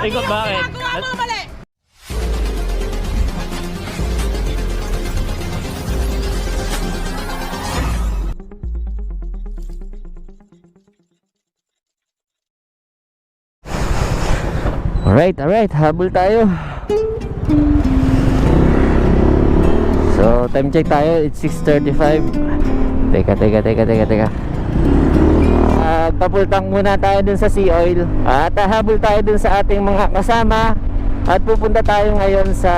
Ikot bakit? Ginagawa mo mali. Alright, alright, habol tayo. So, time check tayo, it's 6.35 Teka, teka, teka, teka, teka Ah, papultang muna tayo dun sa sea oil. At hahabol tayo dun sa ating mga kasama. At pupunta tayo ngayon sa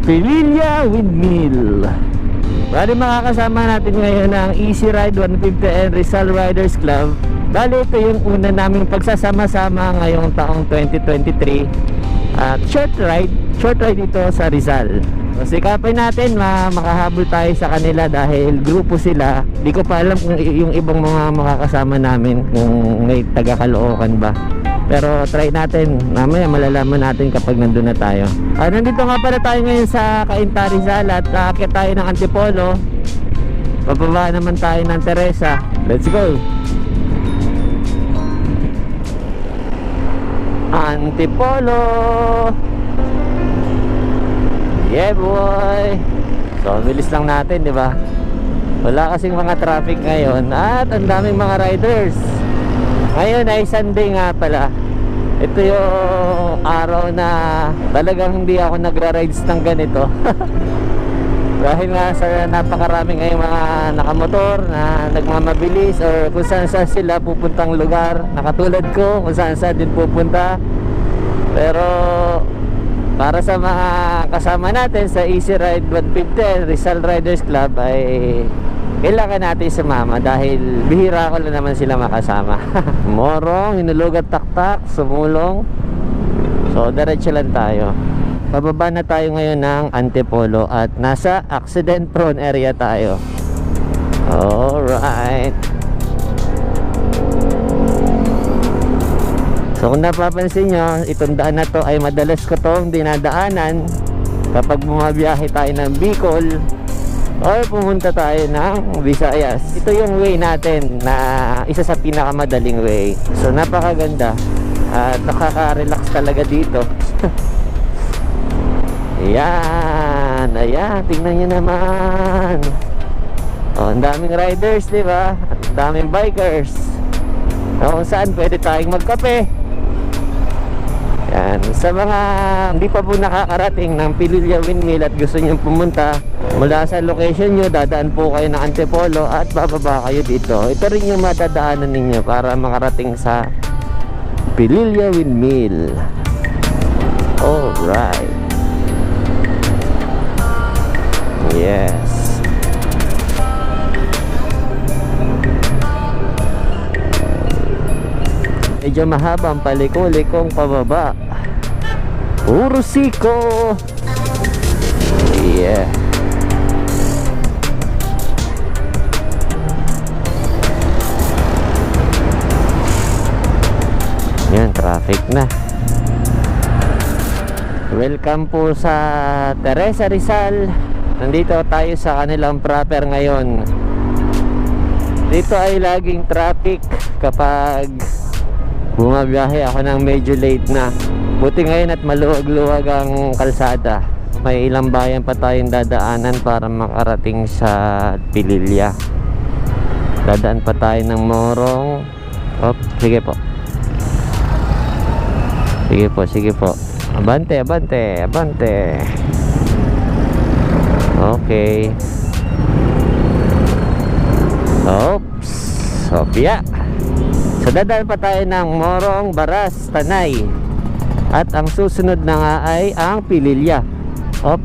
Pililla Windmill. Bali makakasama natin ngayon ang Easy Ride 150 and Rizal Riders Club. Bali ito yung una naming pagsasama-sama ngayong taong 2023 At short ride, short ride ito sa Rizal So, sikapin natin ma makahabol tayo sa kanila dahil grupo sila. Di ko pa alam kung yung ibang mga makakasama namin kung may taga Caloocan ba. Pero try natin. Mamaya malalaman natin kapag nandun na tayo. Ah, nandito nga pala tayo ngayon sa Cainta Rizal at aakyat tayo ng Antipolo. Pababa naman tayo ng Teresa. Let's go! Antipolo! Yeah boy. So bilis lang natin di ba? Wala kasing mga traffic ngayon At ang daming mga riders. Ngayon ay Sunday nga pala. Ito yung araw na Talagang hindi ako nagra-rides ng ganito. Dahil nga sa napakarami ngayong mga nakamotor na nagmamabilis or kung saan saan sila pupuntang lugar. Nakatulad ko kung saan saan din pupunta. Pero para sa mga kasama natin sa Easy Ride 150 Rizal Riders Club ay kailangan natin sumama dahil bihira ko lang naman sila makasama. Morong, hinulugat taktak, sumulong. So diretso lang tayo. Pababa na tayo ngayon ng Antipolo at nasa accident prone area tayo. Alright So kung napapansin nyo, itong daan na to ay madalas ko tong dinadaanan kapag bumabiyahe tayo ng Bicol or pumunta tayo ng Visayas. Ito yung way natin na isa sa pinakamadaling way. So napakaganda at nakaka-relax talaga dito. ayan, ayan, tingnan nyo naman. Oh, ang daming riders, di ba? Ang daming bikers. O, kung saan pwede tayong magkape. Yan. Sa mga hindi pa po nakakarating ng Pililla Windmill at gusto nyo pumunta mula sa location nyo, dadaan po kayo ng Antipolo at bababa kayo dito. Ito rin yung matadaanan ninyo para makarating sa Pililla Windmill. Alright. Medyo mahaba ang paliko-likong pababa. Puro siko. Yeah. Yan, traffic na. Welcome po sa Teresa Rizal. Nandito tayo sa kanilang proper ngayon. Dito ay laging traffic kapag bumabiyahe ako ng medyo late na. Buti ngayon at maluwag-luwag ang kalsada. May ilang bayan pa tayong dadaanan para makarating sa Pililya dadaan pa tayo ng Morong. Op, sige po. Sige po, sige po. Abante, abante, abante. Okay. Oops Sophia So dadaan pa tayo ng Morong, Baras, Tanay. At ang susunod na nga ay ang Pililya. Op.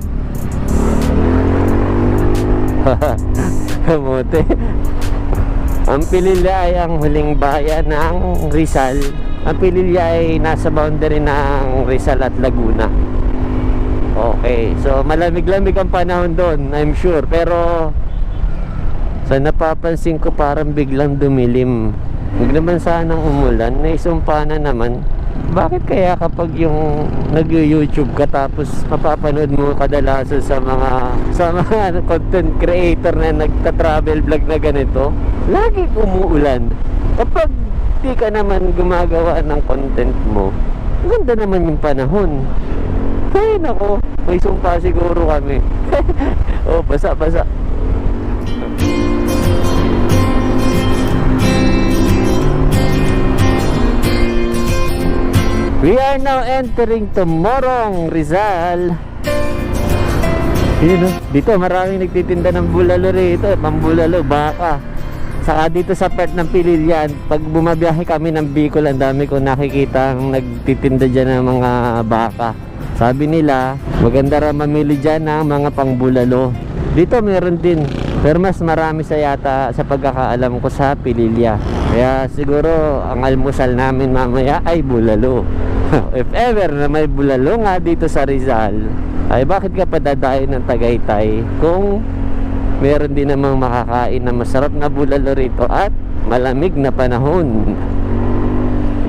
Kamote Ang Pililya ay ang huling bayan ng Rizal. Ang Pililya ay nasa boundary ng Rizal at Laguna. Okay, so malamig-lamig ang panahon doon, I'm sure. Pero sa napapansin ko parang biglang dumilim Huwag naman sanang umulan, naisumpa na naman. Bakit kaya kapag yung nag-YouTube ka tapos mapapanood mo kadalasan sa mga sa mga content creator na nagta-travel vlog na ganito, lagi umuulan. Kapag di ka naman gumagawa ng content mo, Ganda naman yung panahon. Ay, nako. May sumpa siguro kami. oh, basa, We are now entering tomorrong Rizal. Yun, oh. dito maraming nagtitinda ng bulalo rito. Pambulalo, baka. Saka dito sa part ng Pililian, pag bumabiyahe kami ng Bicol, ang dami ko nakikita ang nagtitinda dyan ng mga baka. Sabi nila, maganda raw mamili dyan ng mga pangbulalo. Dito meron din, pero mas marami sa yata sa pagkakaalam ko sa Pililya. Kaya siguro ang almusal namin mamaya ay bulalo. If ever na may bulalo nga dito sa Rizal, ay bakit ka pa dadayo ng Tagaytay kung meron din namang makakain na masarap na bulalo rito at malamig na panahon.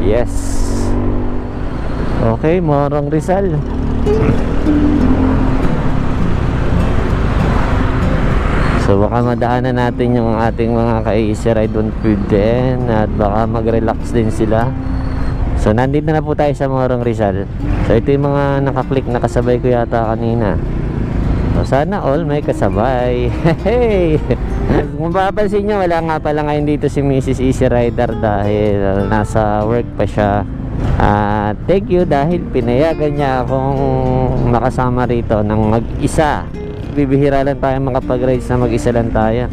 Yes. Okay, Morong Rizal. So baka madaanan natin yung ating mga ka-easy ride on food din at baka mag-relax din sila. So nandito na po tayo sa Morong Rizal. So ito yung mga nakaklik na kasabay ko yata kanina. So sana all may kasabay. Hey! Kung mapapansin nyo, wala nga pala ngayon dito si Mrs. Easy Rider dahil nasa work pa siya. Ah, thank you dahil pinayagan niya akong makasama rito ng mag-isa. Bibihira lang tayo makapag-rides na mag-isa lang tayo.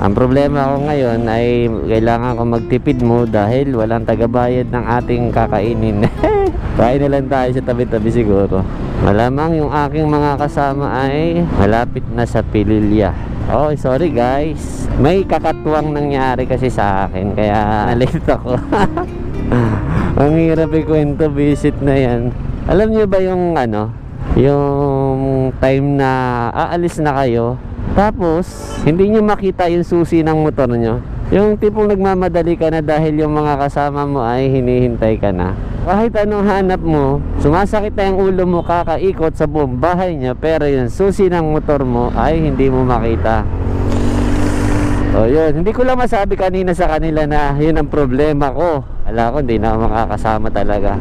Ang problema ko ngayon ay kailangan ko magtipid mo dahil walang tagabayad ng ating kakainin. Kain lang tayo sa tabi-tabi siguro. Malamang yung aking mga kasama ay malapit na sa Pililya. Oh, sorry guys. May kakatuwang nangyari kasi sa akin kaya nalate ako. Ang hirap ikwento visit na yan. Alam niyo ba yung ano, yung time na aalis na kayo tapos, hindi nyo makita yung susi ng motor nyo. Yung tipong nagmamadali ka na dahil yung mga kasama mo ay hinihintay ka na. Kahit anong hanap mo, sumasakit na yung ulo mo kakaikot sa buong bahay niya pero yung susi ng motor mo ay hindi mo makita. O yun, hindi ko lang masabi kanina sa kanila na yun ang problema ko. Ala ko, hindi na makakasama talaga.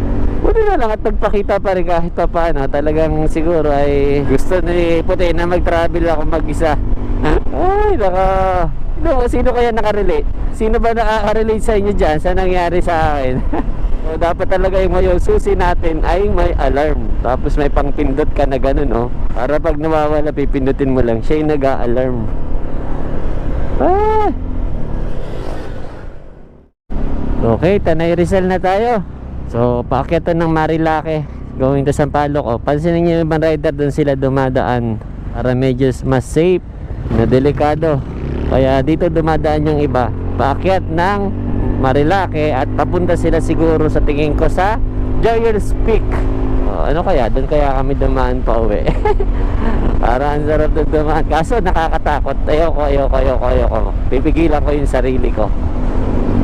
Buti na lang at nagpakita pa rin kahit pa paano. Talagang siguro ay gusto ni Puti na mag-travel ako mag-isa. ay, naka... Sino, sino kaya nakarelate? Sino ba nakaka-relate sa inyo dyan sa nangyari sa akin? so, dapat talaga yung yung susi natin ay may alarm. Tapos may pangpindot ka na ganun, oh. Para pag nawawala, pipindutin mo lang. Siya yung nag-a-alarm. Ah! Okay, Tanay Rizal na tayo. So, paakyat to ng Marilake going to Sampaloc. O, pansinin niyo yung ibang rider doon sila dumadaan para medyo mas safe na delikado. Kaya dito dumadaan yung iba. Paakyat ng Marilake at papunta sila siguro sa tingin ko sa Joyers Peak. O, ano kaya? Doon kaya kami dumaan pa uwi. para ang sarap doon dumaan. Kaso nakakatakot. Ayoko, ayoko, ayoko, ayoko. Pipigilan ko yung sarili ko.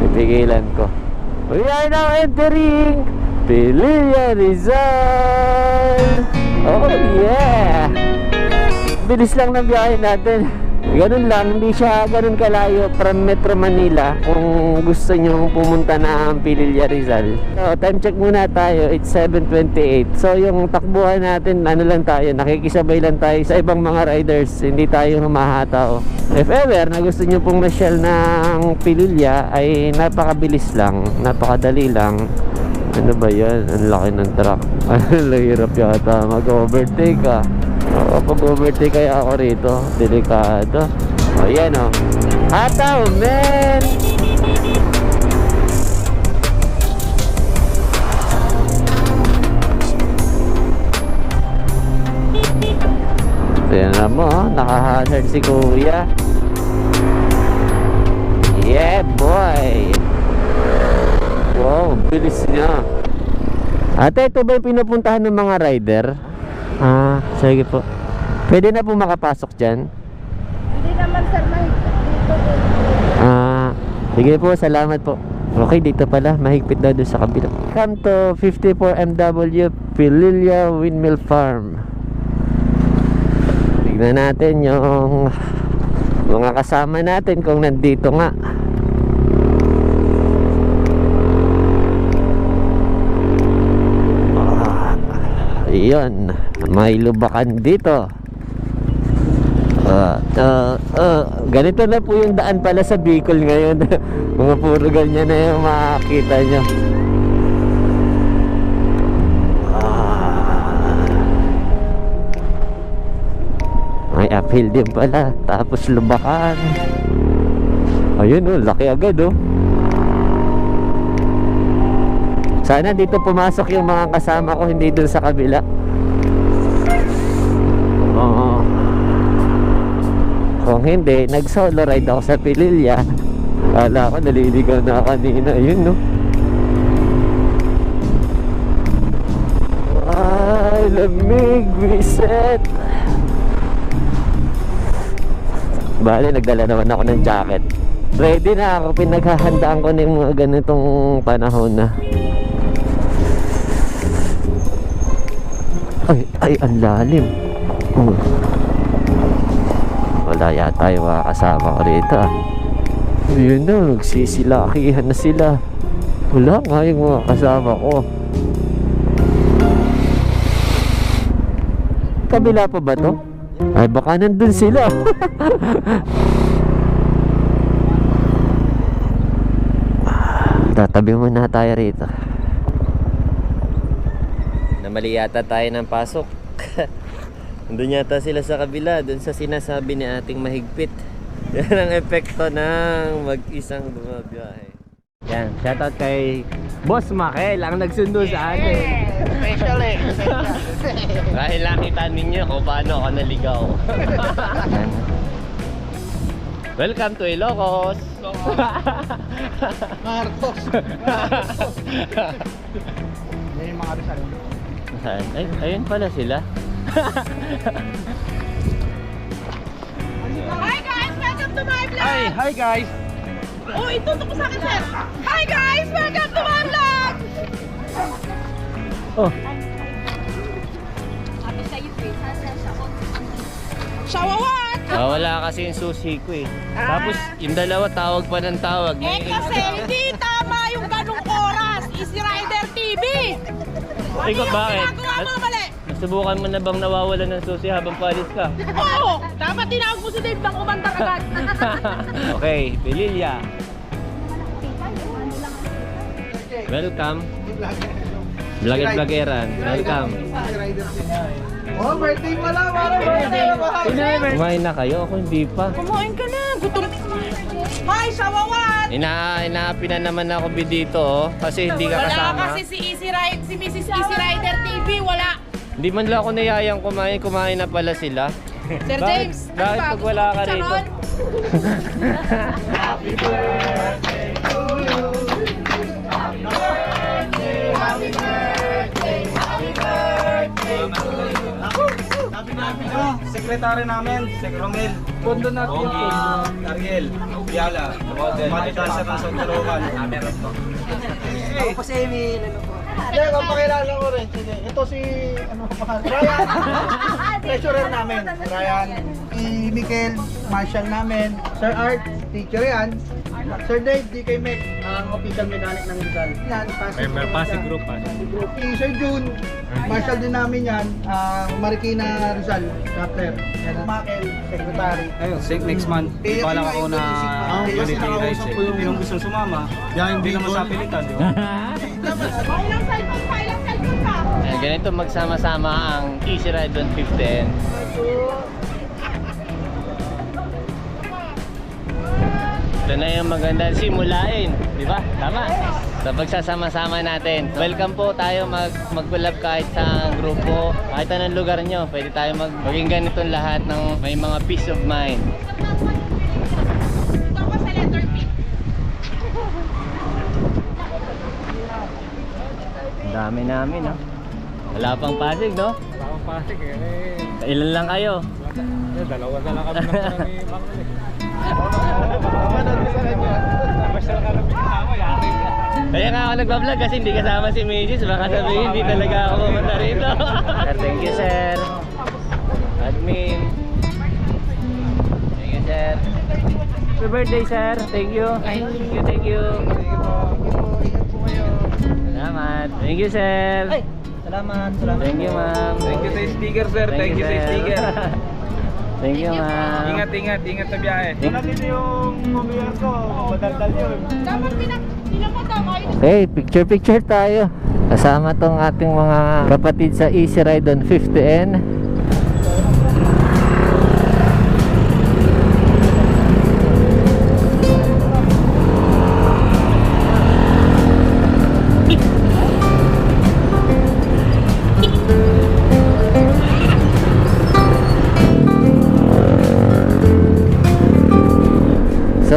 Pipigilan ko. We are now entering Pililla Rizal! Oh yeah! Bilis lang ng biyahe natin. Ganun lang, hindi siya ganun kalayo from Metro Manila kung gusto nyo pumunta na ang Pililla Rizal. So, time check muna tayo, it's 7.28. So, yung takbuhan natin, ano lang tayo, nakikisabay lang tayo sa ibang mga riders, hindi tayo humahataw. If ever na gusto nyo pong masyal ng Pililla, ay napakabilis lang, napakadali lang. Ano ba yan? Ang laki ng truck. Ang hirap yata mag-overtake ah. Oo, pag overtake kaya ako rito, delikado. O, yan o. Hataw, man! Tingnan mo, naka-hazard si Kuya. Yeah, boy! Wow, bilis niya. Ate, ito ba yung pinupuntahan ng mga rider? Ah, sige po. Pwede na po makapasok dyan? Hindi naman sir, mahigpit dito. Eh. Ah, sige po, salamat po. Okay, dito pala, mahigpit na doon sa kabila. Come to 54MW Pililia Windmill Farm. Tignan natin yung mga kasama natin kung nandito nga. Ah, Iyon, may lubakan dito. Ah, ah, ah, ganito na po yung daan pala sa Bicol ngayon. Mga puro ganyan na yung makakita nyo. Ah. May uphill din pala. Tapos lubakan. Ayun oh, laki agad oh. Sana dito pumasok yung mga kasama ko, hindi dun sa kabila. Oo. Kung hindi, nag-solo ride ako sa Pililya. Kala ko naliligaw na kanina. Yun, no? Ay, lamig, Vincent. Bale, nagdala naman ako ng jacket. Ready na ako. Pinaghahandaan ko ng mga ganitong panahon na. Ay, ay, ang lalim. Oh. Wala yata yung mga kasama ko rito ah. Yun na, nagsisilakihan na sila. Wala nga yung mga kasama ko. Kabila pa ba to? Ay, baka nandun sila. Tatabi muna tayo rito. Namali yata tayo ng pasok. Doon yata sila sa kabila, doon sa sinasabi ni ating mahigpit. Yan ang epekto ng mag-isang bumabiyahe. Yan, shoutout kay Boss Makel, ang nagsundo sa atin. Special eh. Dahil nakita ninyo kung paano ako naligaw. Yan. Welcome to Ilocos! Marcos. Yan yung mga Rizal. Ay, ayun pala sila. Hi guys! Welcome to my vlog! Hi, hi guys. Oh, itutok ko sa akin, sir! Hi guys! Welcome to my vlog! Oh, Shawawat! ah, wala kasi yung susi ko eh. Tapos yung dalawa tawag pa ng tawag. Eh kasi hindi tama yung ganong oras! Easy Rider TV! Ano Ikaw, yung bakit? ginagawa mo mali? Nasubukan mo na bang nawawalan ng susi habang palis ka? Oo! Dapat tinawag mo si Dave bang umandar agad! okay, Pililya. Welcome. Vlogger vlogeran. Welcome. Oh, birthday pala. Mara, birthday na ba? Kumain na kayo? Ako hindi pa. Kumain ka na! Gutom! Hi, Shawawat! Ina inaapi na naman ako dito oh, kasi hindi ka Wala kasama. kasi si Easy Rider, si Mrs. Easy Rider TV, wala! Hindi man lang ako nayayang kumain, kumain na pala sila. Sir James, ano bakit ba? pag wala ka Gusto mo rito? chicharon? Sekretary namin, Sek Romel. Pondo natin pondo. Ariel, Biala, Mati Cancer ng Santarogan. Ako po si Emil. Hindi, kung pakilala ko rin. Sige, ito si, ano pa, Ryan. Treasurer namin. Ryan. Si Mikel, Marshall namin. Sir Art, teacher yan. Sir Dave, DK Mech, ang official mechanic ng Rizal. Yan, Pasig Group. Pasig Group. Group. Si Sir June, Marshall din namin yan. ah, Marikina Rizal, chapter. Yan, Makel, secretary. Ayun, sig next month. Eh, Pala yung ako na yung unity yung guys nakausap eh. ko yung- Hindi naman gusto sumama. Yan, Hindi naman Bicol. sa pilitan, di ba? Ilang cellphone ka? Ilang cellphone ka? Eh, ganito magsama-sama ang Easy Ride 150. Ito na yung magandang simulain, di ba? Tama. Sa pagsasama-sama natin. Welcome po tayo mag mag-collab kahit sa grupo, kahit anong lugar nyo. Pwede tayo mag maging ganitong lahat ng may mga peace of mind. Dami namin, no? Wala pang Pasig, no? Ako pasig eh. Ilan lang kayo? Eh, Dalawa na lang kami ng ni Mang. Kaya nga ako nagbablog kasi hindi kasama si Mrs. Baka sabihin hindi talaga ako pumunta rito. sir, thank you sir. Admin. Thank you sir. Happy birthday sir. Thank you. Thank you, thank you. Salamat. Thank you sir. Salamat, salamat. Thank you, ma'am. Thank you sa sticker, sir. Thank, you sa sir. sticker. Thank you, ma'am. Ingat, ingat, ingat sa biyahe. Wala dito yung mobile ko, madaldal yun. Dapat pinak... Tinan mo Okay, picture picture tayo. Kasama tong ating mga kapatid sa Easy Ride on 50N.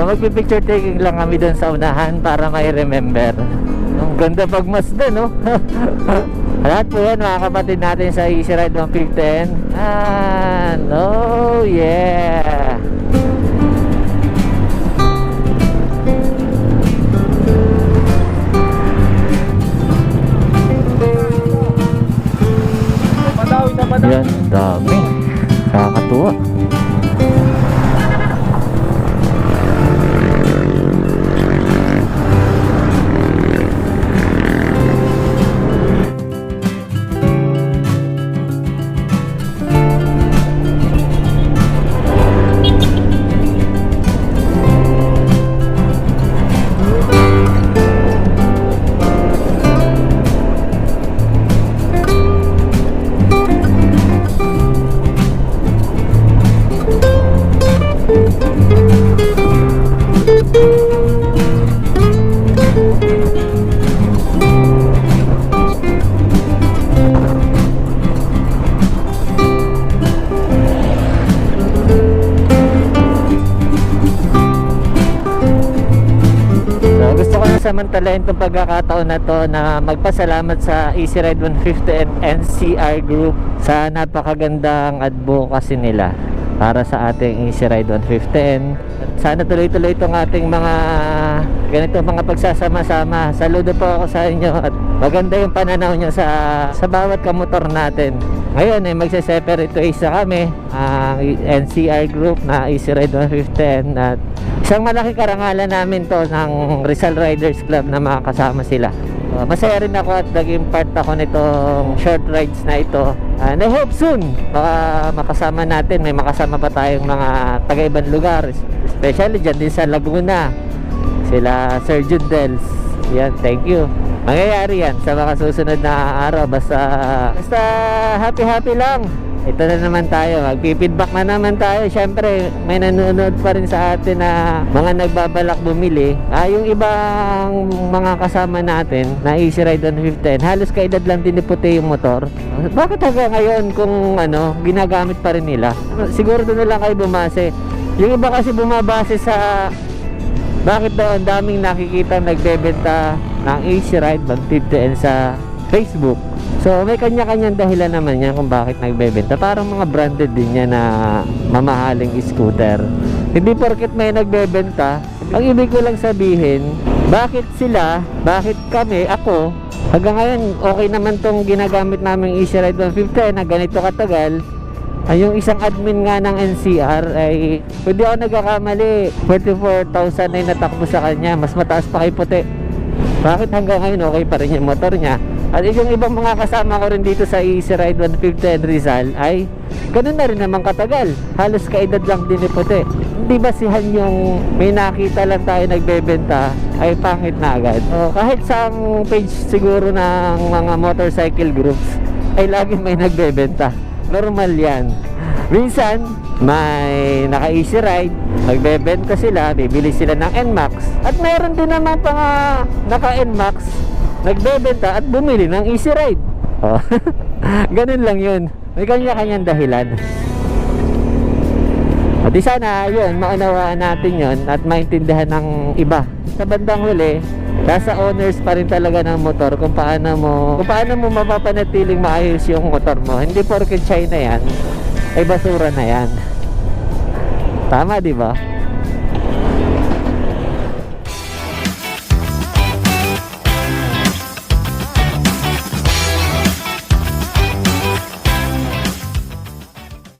Magpipicture taking lang kami doon sa unahan para may remember. Ang ganda pagmasdan, no? Lahat po yan mga kapatid natin sa Easy Ride 150N. Ah, oh yeah! Yan, dami. Nakakatuwa. Gusto ko na samantalahin itong pagkakataon na to na magpasalamat sa Easy Ride 150 and NCR Group sa napakagandang advocacy nila para sa ating Easy Ride 150 At sana tuloy-tuloy itong ating mga ganito mga pagsasama-sama. Saludo po ako sa inyo at maganda yung pananaw nyo sa, sa bawat kamotor natin. Ngayon ay magse-separate ways na kami ang NCR Group na Easy Ride 150 at isang malaking karangalan namin to ng Rizal Riders Club na makakasama sila. Uh, masaya rin ako at naging part ako nitong short rides na ito. And I hope soon baka makasama natin, may makasama pa tayong mga taga-ibang lugar. Especially dyan din sa Laguna. Sila Sir Judels. Yan, thank you. Mangyayari yan sa mga susunod na araw. Basta, basta happy-happy lang. Ito na naman tayo. Magpipidback na naman tayo. Siyempre, may nanonood pa rin sa atin na mga nagbabalak bumili. Ah, yung ibang mga kasama natin na Easy Ride 115, halos kaedad lang din ni yung motor. Bakit hanggang ngayon kung ano, ginagamit pa rin nila? Siguro doon lang kayo bumase. Yung iba kasi bumabase sa bakit daw daming nakikita nagbebenta ng Easy Ride 150N sa Facebook. So may kanya-kanyang dahilan naman yan kung bakit nagbebenta. Parang mga branded din yan na mamahaling scooter. Hindi porket may nagbebenta, ang ibig ko lang sabihin, bakit sila, bakit kami, ako, hanggang ngayon okay naman tong ginagamit naming Easy Ride 150 na ganito katagal, ay yung isang admin nga ng NCR ay hindi ako nagkakamali 44,000 na yung natakbo sa kanya mas mataas pa kay puti bakit hanggang ngayon okay pa rin yung motor niya? At yung ibang mga kasama ko rin dito sa Easy Ride 150 and Rizal ay ganun na rin naman katagal. Halos kaedad lang din ni puti. Hindi basihan yung may nakita lang tayo nagbebenta ay pangit na agad? O, kahit sa page siguro ng mga motorcycle groups ay laging may nagbebenta. Normal yan. Minsan may naka easy ride. Magbebenta sila bibili sila ng NMAX. At meron din naman pa nga naka NMAX nagbebenta at bumili ng easy ride. Oh. ganun lang yun. May kanya-kanyang dahilan. At di sana yun maunawaan natin yun at maintindihan ng iba. Sa bandang huli nasa owners pa rin talaga ng motor kung paano mo kung paano mo mapapanatiling maayos yung motor mo. Hindi porke China yan ay basura na yan. Tama di ba